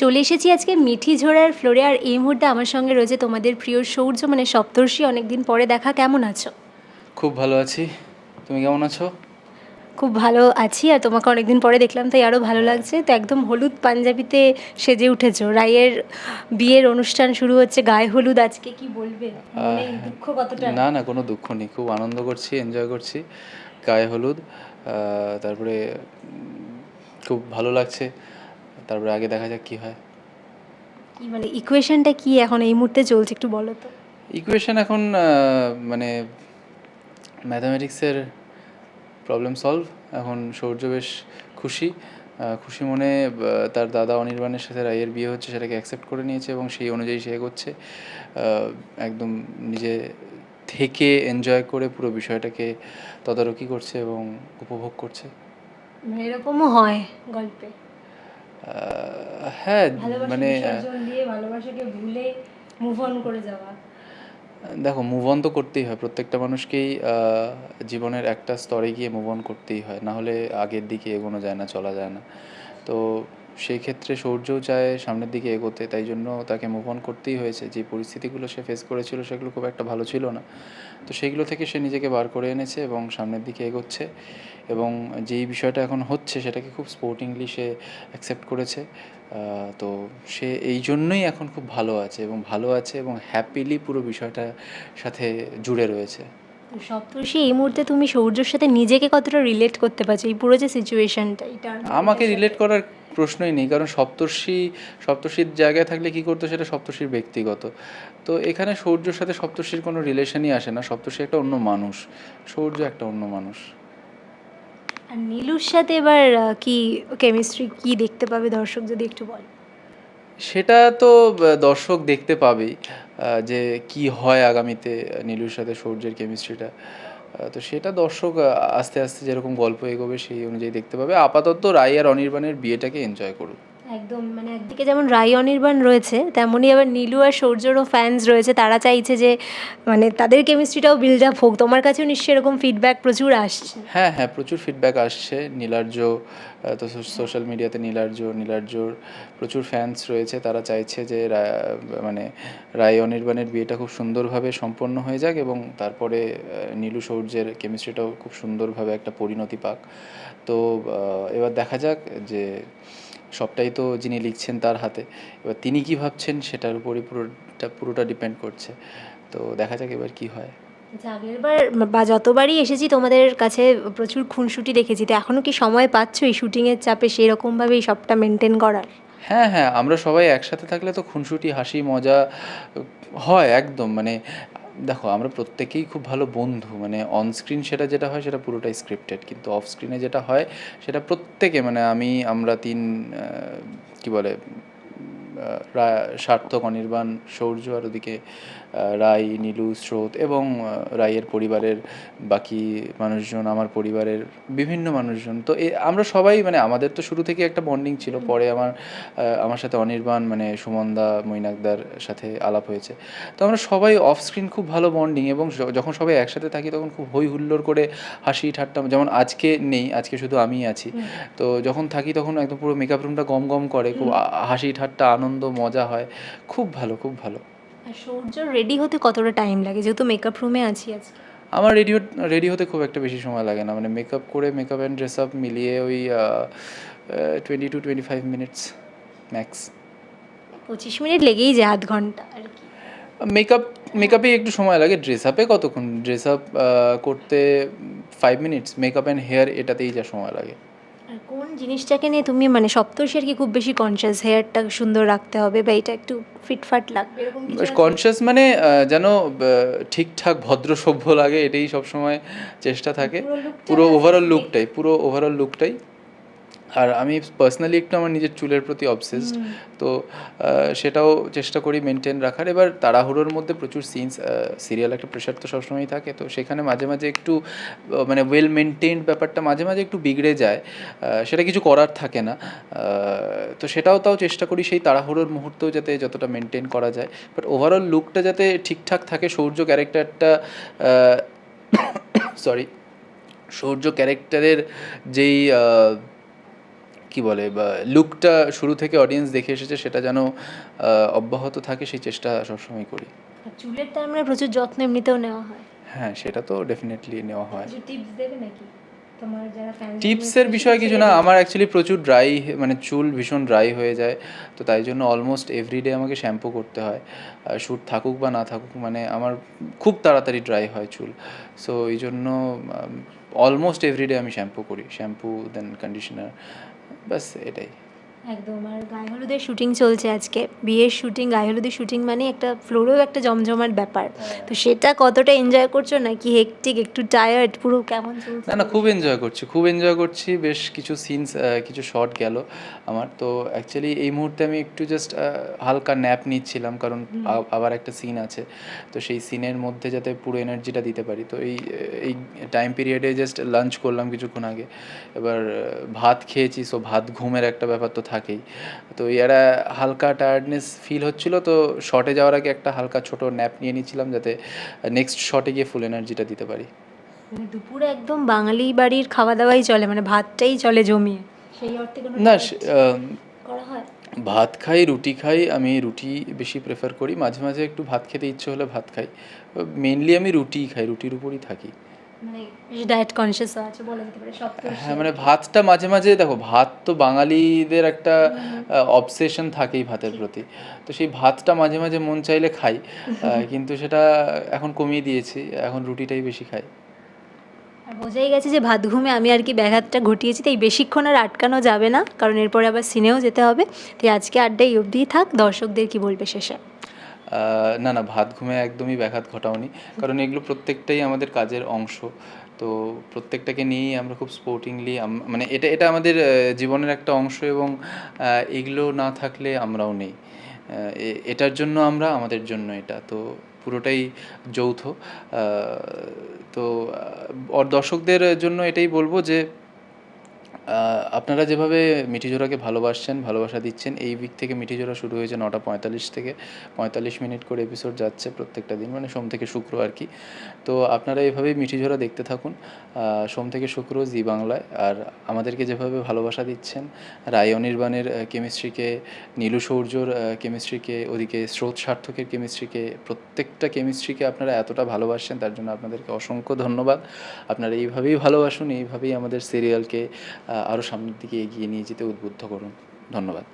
চলে এসেছি আজকে মিঠি ঝোড়ার ফ্লোরে। আর এই মুহূর্তে আমার সঙ্গে রয়েছে তোমাদের প্রিয় সৌর্য মানে সপ্তর্ষি অনেকদিন পরে দেখা। কেমন আছো? খুব ভালো আছি। তুমি কেমন আছো? খুব ভালো আছি। আর তোমাকে অনেকদিন পরে দেখলাম তাই আরও ভালো লাগছে। তো একদম হলুদ পাঞ্জাবিতে সেজে উঠেছো। রায়ের বিয়ের অনুষ্ঠান শুরু হচ্ছে গায়ে হলুদ। আজকে কি বলবে? মনে দুঃখ কতটা? না না কোনো দুঃখ নেই। খুব আনন্দ করছি এনজয় করছি। গায়ে হলুদ। তারপরে খুব ভালো লাগছে। তারপরে আগে দেখা যাক কি হয়। কি মানে ইকুয়েশনটা কি এখন এই মুহূর্তে চলছে একটু বলো তো? ইকুয়েশন এখন মানে ম্যাথামেটিক্সের প্রবলেম সলভ এখন সৌর্য বেশ খুশি। খুশি মনে তার দাদা অনির্বাণের সাথে রায়ের বিয়ে হচ্ছে সেটাকে অ্যাকসেপ্ট করে নিয়েছে এবং সেই অনুযায়ী সে এগোচ্ছে। একদম নিজে থেকে এনজয় করে পুরো বিষয়টাকে তদারকি করছে এবং উপভোগ করছে। মানে এরকমও হয় গল্পে। হ্যাঁ মানে আহ, বিসর্জন দিয়ে ভালোবাসাকে ভুলে মুভ অন করে যাওয়া। দেখো মুভ অন তো করতেই হয়। প্রত্যেকটা মানুষকেই জীবনের একটা স্তরে গিয়ে মুভ অন করতেই হয়। না হলে আগের দিকে এগোনো যায় না চলা যায় না। তো সেই ক্ষেত্রে সৌর্যও চায় সামনের দিকে এগোতে, তাই জন্য তাকে মুভ অন করতেই হয়েছে। যে পরিস্থিতিগুলো সে ফেস করেছিল সেগুলো খুব একটা ভালো ছিল না। তো সেইগুলো থেকে সে নিজেকে বার করে এনেছে এবং সামনের দিকে এগোচ্ছে এবং যেই বিষয়টা এখন হচ্ছে সেটাকে খুব স্পোর্টিংলি সে অ্যাকসেপ্ট করেছে। তো সে এই জন্যই এখন খুব ভালো আছে এবং ভালো আছে এবং হ্যাপিলি পুরো বিষয়টার সাথে জুড়ে রয়েছে। সপ্তর্ষি এই মুহূর্তে তুমি সৌর্যর সাথে নিজেকে কতটা রিলেট করতে পারছ? এই পুরো যে সিচুয়েশনটা এটা আমাকে রিলেট করার প্রশ্নই নেই কারণ সপ্তর্ষি সপ্তর্ষির জায়গায় থাকলে কি করতো সেটা সপ্তর্ষির ব্যক্তিগত। তো এখানে সৌর্যর সাথে সপ্তর্ষির কোনো রিলেশনই আসে না সপ্তর্ষি একটা অন্য মানুষ সৌর্য একটা অন্য মানুষ। আর নীলুর সাথে এবার কি কেমিস্ট্রি কি দেখতে পাবে দর্শক যদি একটু বল? সেটা তো দর্শক দেখতে পাবেই। যে কি হয় আগামীতে নীলুর সাথে সূর্যের কেমিস্ট্রিটা তো সেটা দর্শক আস্তে আস্তে যেরকম গল্প এগোবে সেই অনুযায়ী দেখতে পাবে। আপাতত রাই আর অনির্বাণের বিয়েটাকে এনজয় করুক একদম মানে একদিকে যেমন রাই অনির্বাণ রয়েছে, তেমনই আবার নীলু আর সৌর্যরও ফ্যান্স রয়েছে। তারা চাইছে যে মানে তাদের কেমিস্ট্রিটাও বিল্ড আপ হোক। তোমার কাছেও নিশ্চয়ই এরকম ফিডব্যাক প্রচুর আসছে। হ্যাঁ হ্যাঁ প্রচুর ফিডব্যাক আসছে। নীলার্য তো সোশ্যাল মিডিয়াতে নীলার্য নীলার্যর প্রচুর ফ্যান্স রয়েছে। তারা চাইছে যে মানে রায় অনির্বাণের বিয়েটা খুব সুন্দরভাবে সম্পন্ন হয়ে যাক এবং তারপরে নীলু সৌর্যের কেমিস্ট্রিটাও খুব সুন্দরভাবে একটা পরিণতি পাক। তো এবার দেখা যাক যে সবটাই তো যিনি লিখছেন তার হাতে। এবার তিনি কি ভাবছেন সেটার উপরই পুরোটা পুরোটা ডিপেন্ড করছে। তো দেখা যাক এবার কি হয়। আচ্ছা, আগের বার বা যতবারই এসেছি তোমাদের কাছে প্রচুর খুনসুটি দেখেছি তো এখনও কি সময় পাচ্ছ এই শুটিংয়ের চাপে সেরকমভাবেই সবটা মেনটেন করার? হ্যাঁ হ্যাঁ আমরা সবাই একসাথে থাকলে তো খুনসুটি হাসি মজা হয় একদম। মানে দেখো, আমরা প্রত্যেকেই খুব ভালো বন্ধু। মানে অনস্ক্রিন সেটা যেটা হয়, সেটা পুরোটাই স্ক্রিপ্টেড কিন্তু অফ স্ক্রিনে যেটা হয়, সেটা প্রত্যেকে মানে আমি, আমরা তিন কি বলে সার্থক অনির্বাণ সৌর্য আর ওদিকে রাই নীলু স্রোত এবং আহ, রাইয়ের পরিবারের বাকি মানুষজন আমার পরিবারের বিভিন্ন মানুষজন। তো এ আমরা সবাই মানে আমাদের তো শুরু থেকে একটা বন্ডিং ছিল। পরে আমার আমার সাথে অনির্বাণ মানে সুমনদা মৈনাকদার সাথে আলাপ হয়েছে। তো আমরা সবাই অফ স্ক্রিন খুব ভালো বন্ডিং এবং যখন সবাই একসাথে থাকি তখন খুব হই হুল্লোড় করে হাসি ঠাট্টা যেমন আজকে নেই আজকে শুধু আমিই আছি। তো যখন থাকি তখন একদম পুরো মেকআপ রুমটা গম গম করে খুব হাসি ঠাট্টা আনন্দ মজা হয়। খুব ভালো খুব ভালো। আর সৌর্য রেডি হতে কতটা টাইম লাগে? যেহেতু মেকআপ রুমে আছি আজকে। আমার রেডি রেডি হতে খুব একটা বেশি সময় লাগে না। মানে মেকআপ করে মেকআপ অ্যান্ড ড্রেস আপ মিলিয়ে ওই twenty two twenty five minutes max পঁচিশ মিনিট লেগেই যায় আধ ঘণ্টা আর কি। মেকআপ মেকআপে একটু সময় লাগে। ড্রেস আপে কতক্ষণ? ড্রেস আপ করতে five minutes makeup and hair এটাতেই যা সময় লাগে। কোন জিনিসটাকে নিয়ে তুমি মানে সপ্তর্ষি আর কি খুব বেশি কনসিয়াস হেয়ারটা সুন্দর রাখতে হবে বা এটা একটু ফিটফাট লাগবে? কনসিয়াস মানে যেন ঠিকঠাক ভদ্র সভ্য লাগে এটাই সবসময় চেষ্টা থাকে। পুরো ওভারঅল লুকটাই পুরো ওভারঅল লুকটাই আর আমি পার্সোনালি একটু আমার নিজের চুলের প্রতি অবসেসড তো সেটাও চেষ্টা করি মেনটেন রাখার। এবার তাড়াহুড়োর মধ্যে প্রচুর সিনস সিরিয়াল একটা প্রেশার তো সবসময়ই থাকে তো সেখানে মাঝে মাঝে একটু মানে ওয়েল মেনটেন্ড ব্যাপারটা মাঝে মাঝে একটু বিগড়ে যায় সেটা কিছু করার থাকে না তো সেটাও তাও চেষ্টা করি সেই তাড়াহুড়োর মুহূর্তেও যাতে যতটা মেনটেন করা যায়। বাট ওভারঅল লুকটা যাতে ঠিকঠাক থাকে সৌর্য ক্যারেক্টারটা সরি সৌর্য ক্যারেক্টারের যেই কি বলে লুকটা শুরু থেকে অডিয়েন্স দেখে এসেছে সেটা যেন অব্যাহত থাকে সেই চেষ্টা সবসময় করি। চুলের তার মানে প্রচুর যত্ন এমনিতেও নেওয়া হয়। হ্যাঁ সেটা তো ডেফিনেটলি নেওয়া হয়। টিপস দেবে নাকি? তোমার যারা ফ্যান টিপসের বিষয় কিছু না আমার অ্যাকচুয়ালি প্রচুর ড্রাই মানে চুল ভীষণ ড্রাই হয়ে যায় তো তাই জন্য অলমোস্ট এভরিডে আমাকে শ্যাম্পু করতে হয়। শ্যুট থাকুক বা না থাকুক মানে আমার খুব তাড়াতাড়ি ড্রাই হয় চুল। সো এই জন্য অলমোস্ট এভরিডে আমি শ্যাম্পু করি শ্যাম্পু দেন কন্ডিশনার ব্যাস এটাই। একদম আর গায়ে হলুদের শুটিং চলছে আজকে। বিয়ের শুটিং গায়ে হলুদের শুটিং মানে একটা ফ্লোরেও একটা জমজমাট ব্যাপার। তো সেটা কতটা এনজয় করছ নাকি হেকটিক একটু টায়ার্ড পুরো কেমন চলছে? না না খুব এনজয় করছি খুব এনজয় করছি। বেশ কিছু সিনস কিছু শর্ট গেল আমার। তো অ্যাকচুয়ালি এই মুহূর্তে আমি একটু জাস্ট হালকা ন্যাপ নিচ্ছিলাম কারণ আবার একটা সিন আছে। তো সেই সিনের মধ্যে যাতে পুরো এনার্জিটা দিতে পারি। তো এই এই টাইম পিরিয়ডে জাস্ট লাঞ্চ করলাম কিছুক্ষণ আগে। এবার ভাত খেয়েছি সো ভাত ঘুমের একটা ব্যাপার তো থাকেই। তো এরা হালকা টায়ার্ডনেস ফিল হচ্ছিল তো শটে যাওয়ার আগে একটা হালকা ছোট ন্যাপ নিয়ে নিচ্ছিলাম যাতে নেক্সট শটে গিয়ে ফুল এনার্জিটা দিতে পারি। মানে দুপুরে একদম বাঙালি বাড়ির খাওয়া দাওয়াই চলে মানে ভাতটাই চলে জমিয়ে। সেই অর্থে কোনো না করা হয়? ভাত খাই রুটি খাই আমি রুটি বেশি প্রেফার করি। মাঝে মাঝে একটু ভাত খেতে ইচ্ছে হলে ভাত খাই। মেনলি আমি রুটিই খাই রুটির উপরই থাকি। মানে ডায়েট কনসিয়াস আছে বলা যেতে পারে সব হ্যাঁ মানে ভাতটা মাঝে মাঝে দেখো ভাত তো বাঙালিদের একটা অবসেশন থাকেই ভাতের প্রতি। তো সেই ভাতটা মাঝে মাঝে মন চাইলে খাই কিন্তু সেটা এখন কমিয়ে দিয়েছি এখন রুটিটাই বেশি খাই। বোঝাই গেছে যে ভাত ঘুমে আমি আর কি ব্যাঘাতটা ঘটিয়েছি তাই বেশিক্ষণ আর আটকানো যাবে না কারণ এরপরে আবার সিনেও যেতে হবে। তাই আজকে আড্ডা এই অবধিই থাক দর্শকদের কি বলবে শেষে না না, ভাত ঘুমে একদমই ব্যাঘাত ঘটাওনি। কারণ এগুলো প্রত্যেকটাই আমাদের কাজের অংশ। তো প্রত্যেকটাকে নিয়েই আমরা খুব স্পোর্টিংলি মানে এটা এটা আমাদের জীবনের একটা অংশ এবং এগুলো না থাকলে আমরাও নেই। এটার জন্য আমরা, আমাদের জন্য এটা। তো পুরোটাই যৌথ। তো দর্শকদের জন্য এটাই বলব যে আপনারা যেভাবে মিঠিজোড়াকে ভালোবাসছেন, ভালোবাসা দিচ্ছেন, এই উইক থেকে মিঠিজোড়া শুরু হয়েছে নটা পঁয়তাল্লিশ থেকে। পঁয়তাল্লিশ মিনিট করে এপিসোড যাচ্ছে প্রত্যেকটা দিন মানে সোম থেকে শুক্র আর কি। তো আপনারা এভাবেই মিঠিজোড়া দেখতে থাকুন। সোম থেকে শুক্র জি বাংলায়। আর আমাদেরকে যেভাবে ভালোবাসা দিচ্ছেন, রায় অনির্বাণের কেমিস্ট্রিকে নীলু সৌর্যর কেমিস্ট্রিকে ওদিকে স্রোত সার্থকের কেমিস্ট্রিকে প্রত্যেকটা কেমিস্ট্রিকে আপনারা এতটা ভালোবাসছেন, তার জন্য আপনাদেরকে অসংখ্য ধন্যবাদ। আপনারা এইভাবেই ভালোবাসুন, এইভাবেই আমাদের সিরিয়ালকে আরও সামনের দিকে এগিয়ে নিয়ে যেতে উদ্বুদ্ধ করুন। ধন্যবাদ।